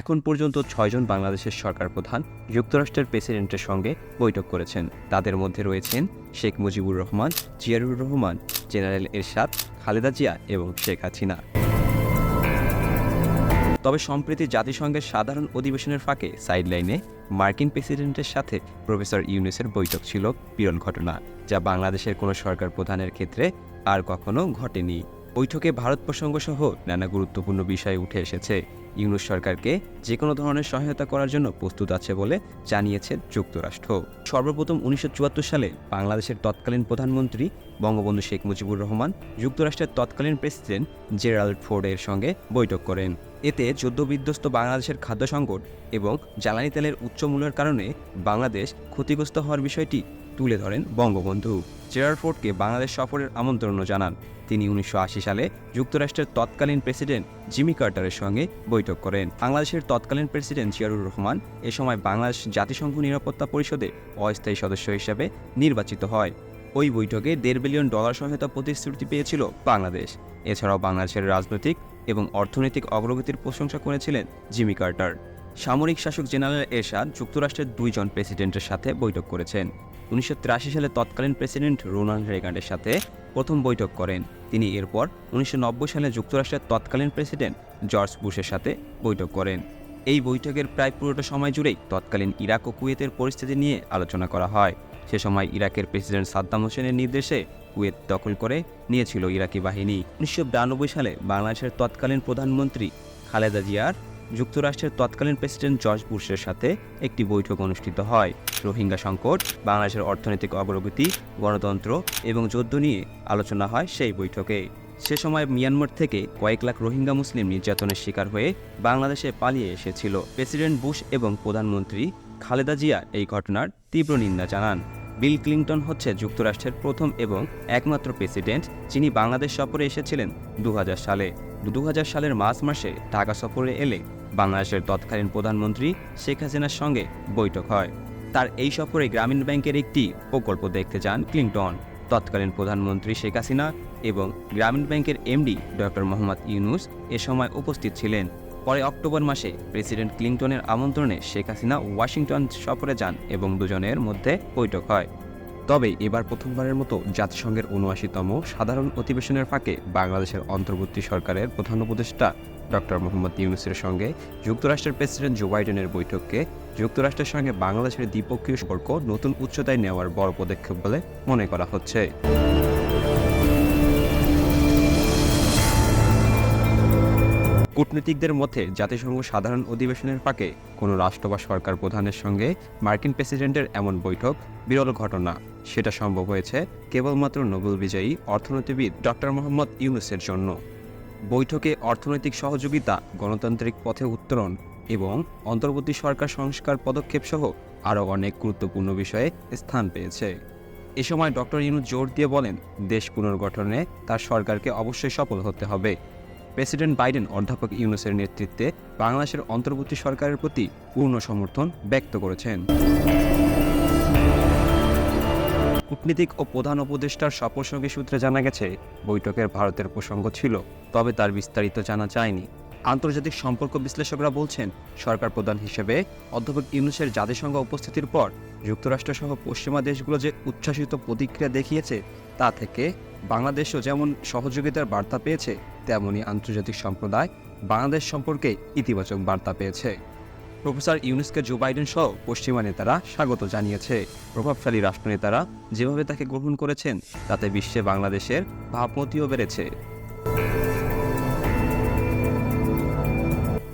এখন পর্যন্ত ছয়জন বাংলাদেশের সরকার প্রধান যুক্তরাষ্ট্রের প্রেসিডেন্টের সঙ্গে বৈঠক করেছেন। তাদের মধ্যে রয়েছেন শেখ মুজিবুর রহমান, জিয়ারুর রহমান, জেনারেল এরশাদ, খালেদা জিয়া এবং শেখ হাসিনা। তবে সম্প্রতি জাতিসংঘের সাধারণ অধিবেশনের ফাঁকে সাইডলাইনে মার্কিন প্রেসিডেন্টের সাথে প্রফেসর ইউনুসের বৈঠক ছিল বিরল ঘটনা, যা বাংলাদেশের কোনো সরকার প্রধানের ক্ষেত্রে আর কখনো ঘটেনি। বৈঠকে ভারত প্রসঙ্গ সহ নানা গুরুত্বপূর্ণ বিষয় উঠে এসেছে। ইউনুস সরকারকে যে কোনো ধরনের সহায়তা করার জন্য প্রস্তুত আছে বলে জানিয়েছে যুক্তরাষ্ট্র। সর্বপ্রথম উনিশশো চুয়াত্তর সালে বাংলাদেশের তৎকালীন প্রধানমন্ত্রী বঙ্গবন্ধু শেখ মুজিবুর রহমান যুক্তরাষ্ট্রের তৎকালীন প্রেসিডেন্ট জেরাল্ড ফোর্ডের সঙ্গে বৈঠক করেন। এতে যুদ্ধ বিধ্বস্ত বাংলাদেশের খাদ্য সংকট এবং জ্বালানি তেলের উচ্চ মূল্যের কারণে বাংলাদেশ ক্ষতিগ্রস্ত হওয়ার বিষয়টি তুলে ধরেন বঙ্গবন্ধু। জেরার্ড বাংলাদেশ সফরের আমন্ত্রণও জানান। তিনি উনিশশো আশি সালে যুক্তরাষ্ট্রের তৎকালীন প্রেসিডেন্ট জিমি কার্টারের সঙ্গে বৈঠক করেন। বাংলাদেশের তৎকালীন প্রেসিডেন্ট জিয়ারুর রহমান এ সময় বাংলাদেশ জাতিসংঘ নিরাপত্তা পরিষদে অস্থায়ী সদস্য হিসেবে নির্বাচিত হয়। ওই বৈঠকে দেড় বিলিয়ন ডলার সহায়তা প্রতিশ্রুতি পেয়েছিল বাংলাদেশ। এছাড়াও বাংলাদেশের রাজনৈতিক এবং অর্থনৈতিক অগ্রগতির প্রশংসা করেছিলেন জিমি কার্টার। সামরিক শাসক জেনারেল এরশাদ যুক্তরাষ্ট্রের দুইজন প্রেসিডেন্টের সাথে বৈঠক করেছেন। উনিশশো তিরাশি সালে তৎকালীন প্রেসিডেন্ট রোনাল্ড রেগানের সাথে প্রথম বৈঠক করেন। তিনি এরপর উনিশশো নব্বই সালে যুক্তরাষ্ট্রের তৎকালীন প্রেসিডেন্ট জর্জ বুশের সাথে বৈঠক করেন। এই বৈঠকের প্রায় পুরোটা সময় জুড়েই তৎকালীন ইরাক ও কুয়েতের পরিস্থিতি নিয়ে আলোচনা করা হয়। সে সময় ইরাকের প্রেসিডেন্ট সাদ্দাম হোসেনের নির্দেশে কুয়েত দখল করে নিয়েছিল ইরাকি বাহিনী। উনিশশো বিরানব্বই সালে বাংলাদেশের তৎকালীন প্রধানমন্ত্রী খালেদা জিয়ার যুক্তরাষ্ট্রের তৎকালীন প্রেসিডেন্ট জর্জ বুশের সাথে একটি বৈঠক অনুষ্ঠিত হয়। রোহিঙ্গা সংকট, বাংলাদেশের অর্থনৈতিক অগ্রগতি, গণতন্ত্র এবং যুদ্ধ নিয়ে আলোচনা হয় সেই বৈঠকে। সে সময় মিয়ানমার থেকে কয়েক লাখ রোহিঙ্গা মুসলিম নির্যাতনের শিকার হয়ে বাংলাদেশে পালিয়ে এসেছিল। প্রেসিডেন্ট বুশ এবং প্রধানমন্ত্রী খালেদা জিয়া এই ঘটনার তীব্র নিন্দা জানান। বিল ক্লিন্টন হচ্ছে যুক্তরাষ্ট্রের প্রথম এবং একমাত্র প্রেসিডেন্ট, যিনি বাংলাদেশ সফরে এসেছিলেন দু হাজার সালে। দু হাজার সালের মার্চ মাসে ঢাকা সফরে এলে বাংলাদেশের তৎকালীন প্রধানমন্ত্রী শেখ হাসিনার সঙ্গে বৈঠক হয়। তার এই সফরে গ্রামীণ ব্যাংকের একটি প্রকল্প দেখতে যান ক্লিন্টন। তৎকালীন প্রধানমন্ত্রী শেখ হাসিনা এবং গ্রামীণ ব্যাংকের এমডি ডক্টর মোহাম্মদ ইউনুস এ সময় উপস্থিত ছিলেন। পরে অক্টোবর মাসে প্রেসিডেন্ট ক্লিন্টনের আমন্ত্রণে শেখ হাসিনা ওয়াশিংটন সফরে যান এবং দুজনের মধ্যে বৈঠক হয়। তবে এবার প্রথমবারের মতো জাতিসংঘের উনআশিতম সাধারণ অধিবেশনের ফাঁকে বাংলাদেশের অন্তর্বর্তী সরকারের প্রধান উপদেষ্টা ডক্টর মোহাম্মদ ইউনুসের সঙ্গে যুক্তরাষ্ট্রের প্রেসিডেন্ট জো বাইডেনের বৈঠককে যুক্তরাষ্ট্রের সঙ্গে বাংলাদেশের দ্বিপক্ষীয় সম্পর্ক নতুন উচ্চতায় নেওয়ার বড় পদক্ষেপ বলে মনে করা হচ্ছে। কূটনীতিকদের মধ্যে জাতিসংঘ সাধারণ অধিবেশনের ফাঁকে কোনো রাষ্ট্র বা সরকার প্রধানের সঙ্গে মার্কিন প্রেসিডেন্টের এমন বৈঠক বিরল ঘটনা। সেটা সম্ভব হয়েছে কেবলমাত্র নোবেল বিজয়ী অর্থনীতিবিদ ডক্টর মোহাম্মদ ইউনুসের জন্য। বৈঠকে অর্থনৈতিক সহযোগিতা, গণতান্ত্রিক পথে উত্তরণ এবং অন্তর্বর্তী সরকার সংস্কার পদক্ষেপ সহ আরও অনেক গুরুত্বপূর্ণ বিষয়ে স্থান পেয়েছে। এ সময় ডক্টর ইউনুস জোর দিয়ে বলেন, দেশ পুনর্গঠনে তার সরকারকে অবশ্যই সফল হতে হবে। প্রেসিডেন্ট বাইডেন অধ্যাপক ইউনুসের নেতৃত্বে বাংলাদেশের অন্তর্বর্তী সরকারের প্রতি পূর্ণ সমর্থন ব্যক্ত করেছেন। কূটনীতিক ও প্রধান উপদেষ্টার সফরসঙ্গী সূত্রে জানা গেছে, বৈঠকের ভারতের প্রসঙ্গ ছিল, তবে তার বিস্তারিত জানা যায়নি। আন্তর্জাতিক সম্পর্ক বিশ্লেষকরা বলছেন, সরকার প্রধান হিসেবে অধ্যাপক ইউনুসের জাতিসংঘ উপস্থিতির পর যুক্তরাষ্ট্রসহ পশ্চিমা দেশগুলো যে উচ্ছ্বাসিত প্রতিক্রিয়া দেখিয়েছে, তা থেকে বাংলাদেশও যেমন সহযোগিতার বার্তা পেয়েছে, তেমনি আন্তর্জাতিক সম্প্রদায় বাংলাদেশ সম্পর্কে ইতিবাচক বার্তা পেয়েছে। প্রফেসর ইউনুসকে জো বাইডেন সহ পশ্চিমা নেতারা স্বাগত জানিয়েছে। প্রভাবশালী রাষ্ট্রনেতারা যেভাবে তাকে গ্রহণ করেছেন, তাতে বিশ্বে বাংলাদেশের ভাবমতিও বেড়েছে।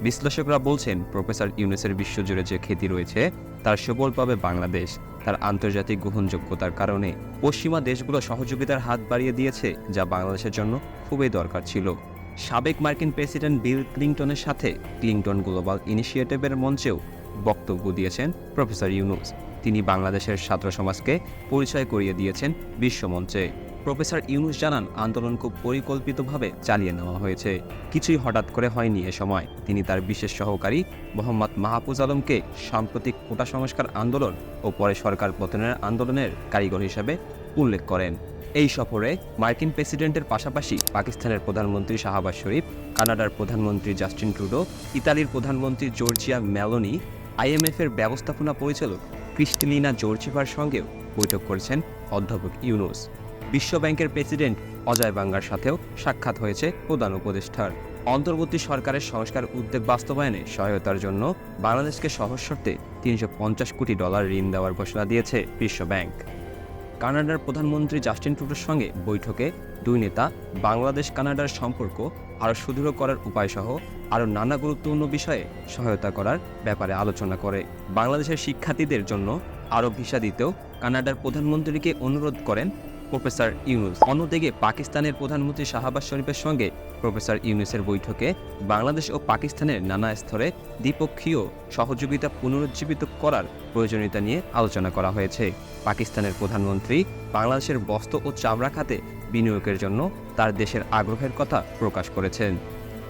বিশ্লেষকরা বলছেন, প্রফেসর ইউনুসের বিশ্বজুড়ে যে খ্যাতি রয়েছে, তার সবল পাবে বাংলাদেশ। তার আন্তর্জাতিক গ্রহণযোগ্যতার কারণে পশ্চিমা দেশগুলো সহযোগিতার হাত বাড়িয়ে দিয়েছে, যা বাংলাদেশের জন্য খুবই দরকার ছিল। সাবেক মার্কিন প্রেসিডেন্ট বিল ক্লিন্টনের সাথে ক্লিন্টন গ্লোবাল ইনিশিয়েটিভের মঞ্চেও বক্তব্য দিয়েছেন প্রফেসর ইউনুস। তিনি বাংলাদেশের ছাত্র সমাজকে পরিচয় করিয়ে দিয়েছেন বিশ্বমঞ্চে। প্রফেসর ইউনুস জানান, আন্দোলন খুব পরিকল্পিতভাবে চালিয়ে নেওয়া হয়েছে। কিছুই হঠাৎ করে হয়নি এ সময়। তিনি তার বিশেষ সহকারী মোহাম্মদ মাহফুজ আলমকে সাম্প্রতিক কোটা সংস্কার আন্দোলন ও পরে সরকার পতনের আন্দোলনের কারিগর হিসেবে উল্লেখ করেন। এই সফরে মার্কিন প্রেসিডেন্টের পাশাপাশি পাকিস্তানের প্রধানমন্ত্রী শাহবাজ শরীফ, কানাডার প্রধানমন্ত্রী জাস্টিন ট্রুডো, ইতালির প্রধানমন্ত্রী জর্জিয়া মেলোনি, আইএমএফের ব্যবস্থাপনা পরিচালক ক্রিস্টেলিনা জর্জিভার সঙ্গেও বৈঠক করেছেন অধ্যাপক ইউনুস। বিশ্বব্যাংকের প্রেসিডেন্ট অজয় বাঙ্গার সাথেও সাক্ষাৎ হয়েছে প্রধান উপদেষ্টার। অন্তর্বর্তী সরকারের সংস্কার উদ্যোগ বাস্তবায়নে সহায়তার জন্য বাংলাদেশকে সহজ শর্তে তিনশো পঞ্চাশ কোটি ডলার ঋণ দেওয়ার ঘোষণা দিয়েছে বিশ্বব্যাংক কানাডার প্রধানমন্ত্রী জাস্টিন ট্রুডোর সঙ্গে বৈঠকে দুই নেতা, বাংলাদেশ, কানাডার সম্পর্ক আরও সুদৃঢ় করার উপায়সহ আরও নানা গুরুত্বপূর্ণ বিষয়ে সহায়তা করার ব্যাপারে আলোচনা করে। বাংলাদেশের শিক্ষার্থীদের জন্য আরও ভিসা দিতেও কানাডার প্রধানমন্ত্রীকে অনুরোধ করেন প্রফেসর ইউনুস। অন্যদিকে পাকিস্তানের প্রধানমন্ত্রী শাহবাজ শরীফের সঙ্গে প্রফেসর ইউনুসের বৈঠকে বাংলাদেশ ও পাকিস্তানের নানা স্তরে দ্বিপক্ষীয় সহযোগিতা পুনরুজ্জীবিত করার প্রয়োজনীয়তা নিয়ে আলোচনা করা হয়েছে। পাকিস্তানের প্রধানমন্ত্রী বাংলাদেশের বস্ত্র ও চামড়া খাতে বিনিয়োগের জন্য তার দেশের আগ্রহের কথা প্রকাশ করেছেন।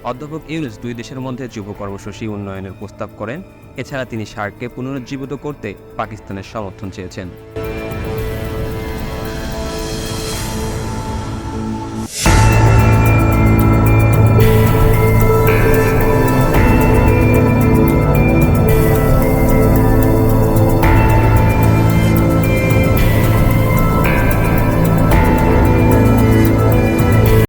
অধ্যাপক ইউনুস দুই দেশের মধ্যে যুব কর্মসূচি উন্নয়নের প্রস্তাব করেন। এছাড়া তিনি সার্ককে পুনরুজ্জীবিত করতে পাকিস্তানের সমর্থন চেয়েছেন।